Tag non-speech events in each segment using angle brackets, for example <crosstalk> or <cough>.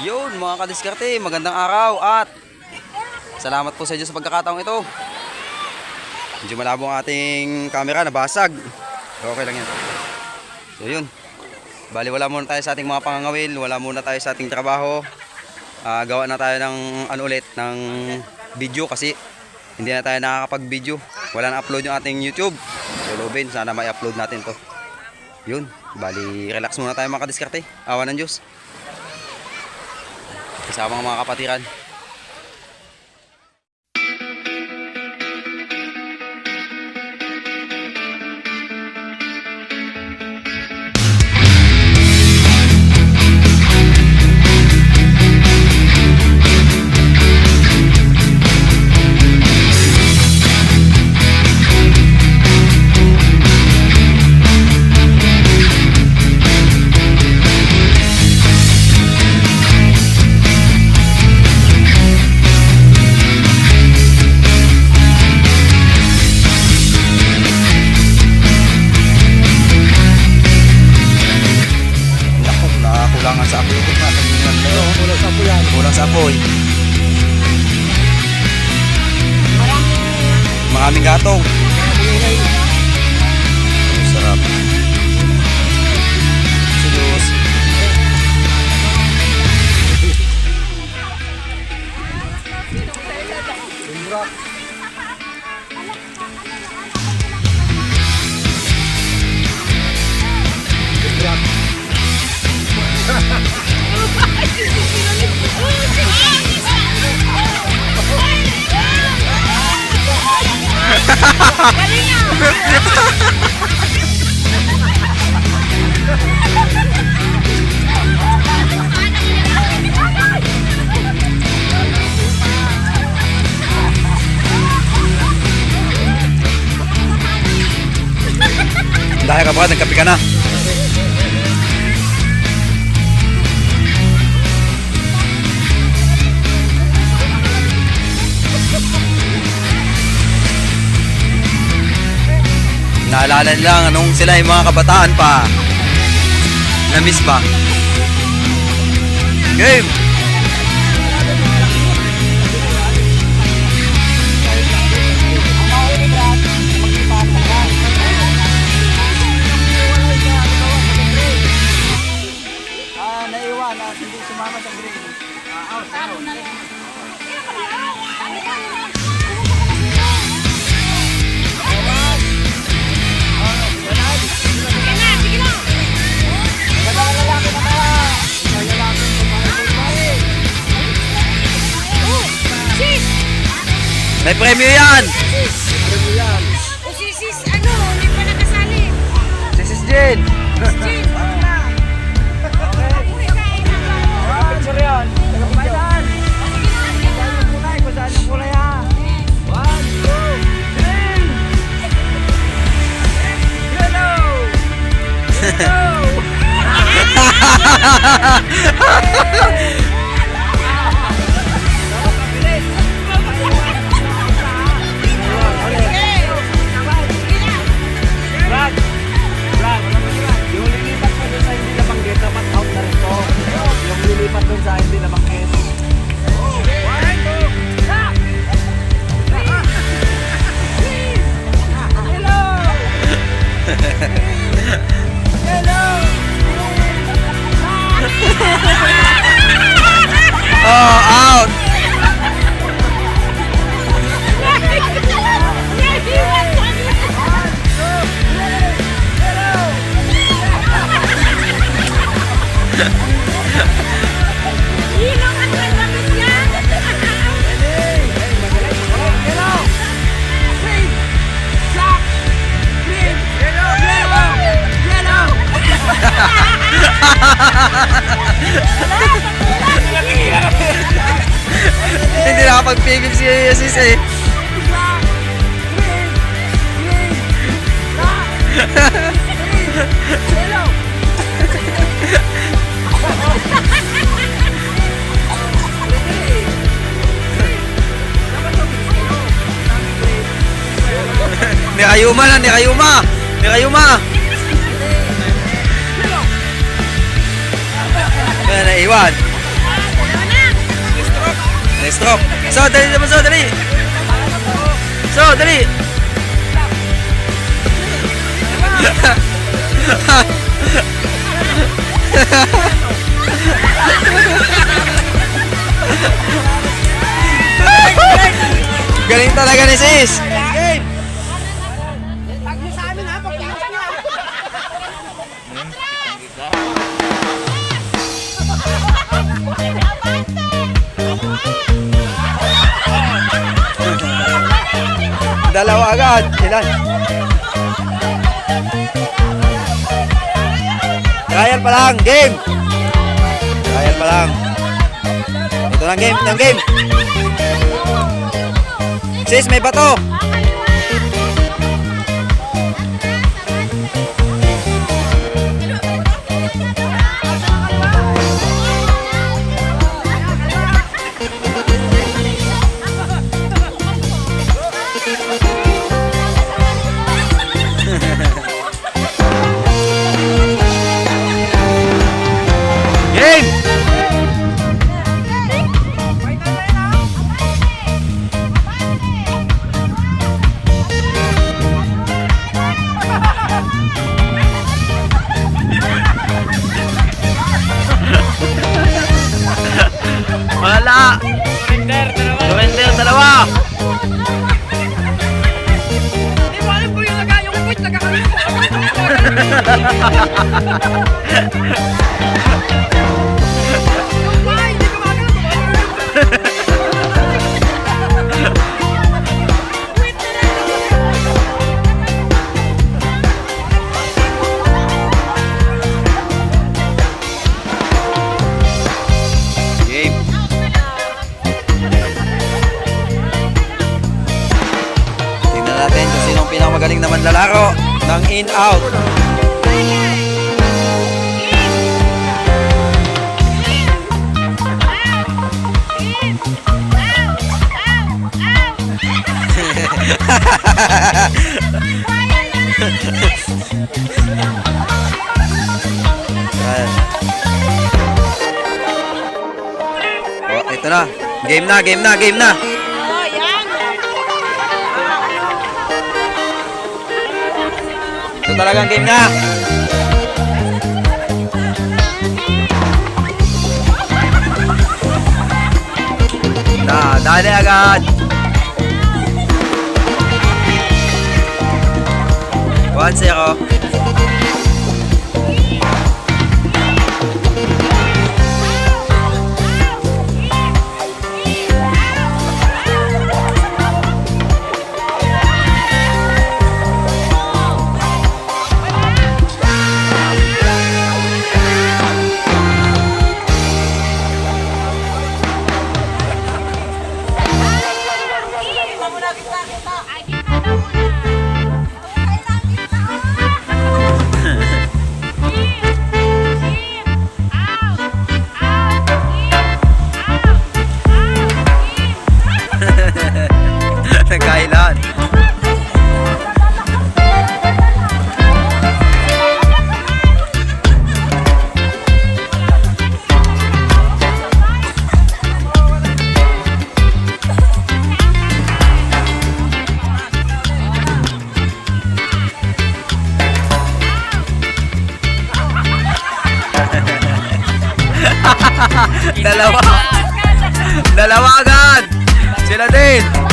Yun mga kadiskarte, magandang araw at salamat po sa inyo sa pagkakataong ito. Medyo malabo ang ating camera, nabasag. Okay lang yan. So yun, bali wala muna tayo sa ating mga pangangawil, wala muna tayo sa ating trabaho. Ah, gawa na tayo ng ano ulit, ng video kasi hindi na tayo nakakapag-video. Wala na upload yung ating YouTube. So Lobin, sana may upload natin to. Yun, bali relax muna tayo mga kadiskarte. Awa ng Diyos. Kasama ang mga kapatiran. Gatong. Sarap. Sulus. Sumbra. <laughs> Dahil ka ba, nagkape ka na. Naalala lang anong sila yung mga kabataan pa. Na-miss ba? Game! Ah, naiwan at hindi sumama sa green. Ah, out, out. May premyo yan! Ano mo yan? O si sis, ano, hindi pa nakasali. Si Sis wag na. Uy, kain na picture yan. Taga-picture. Basahin yung kulay, yung kulay ha. One, two, three. Hello! Hello! <laughs> Nakapag-pigil si Sis eh. Ni Ayuma na, ni Ayuma! Ni Ayuma! Kaya naiwan. Stroke. So, dali naman, so, dali. So, dali. <laughs> Galing talaga ni sis. Dalawa agad. Ilan? Trial pa lang. Game. Trial pa lang. Ito na game. Ito na game. Sis, may bato. Tingnan natin kung sino ang pinakamagaling naman lalaro ng in-out. Oh, ito na. Game na, game na, game na. Oh, yan. Ito talagang game na. Na, dali agad. One zero. <laughs> Dalawa. Dalawa agad. Sila din.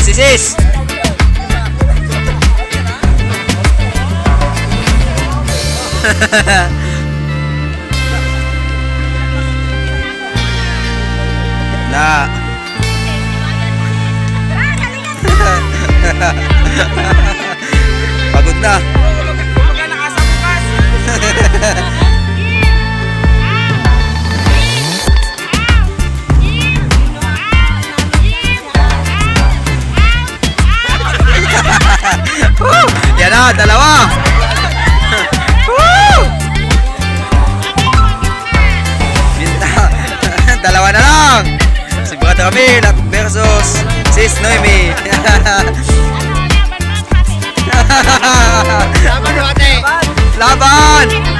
Si sis. <laughs> na. <laughs> Pagod na. Kumbaga nakasa <laughs> Yan na, dalawa. <laughs> Dalawa na lang. Si Brother at versus Sis Noemi. Laban! Laban! <laughs>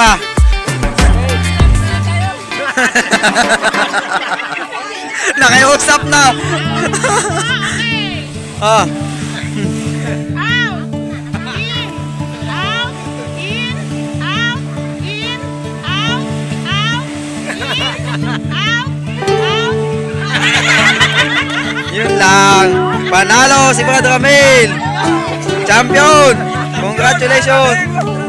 pa. <laughs> Nakiusap na. ah, yun lang. Panalo si Brother Camille. Champion! Congratulations!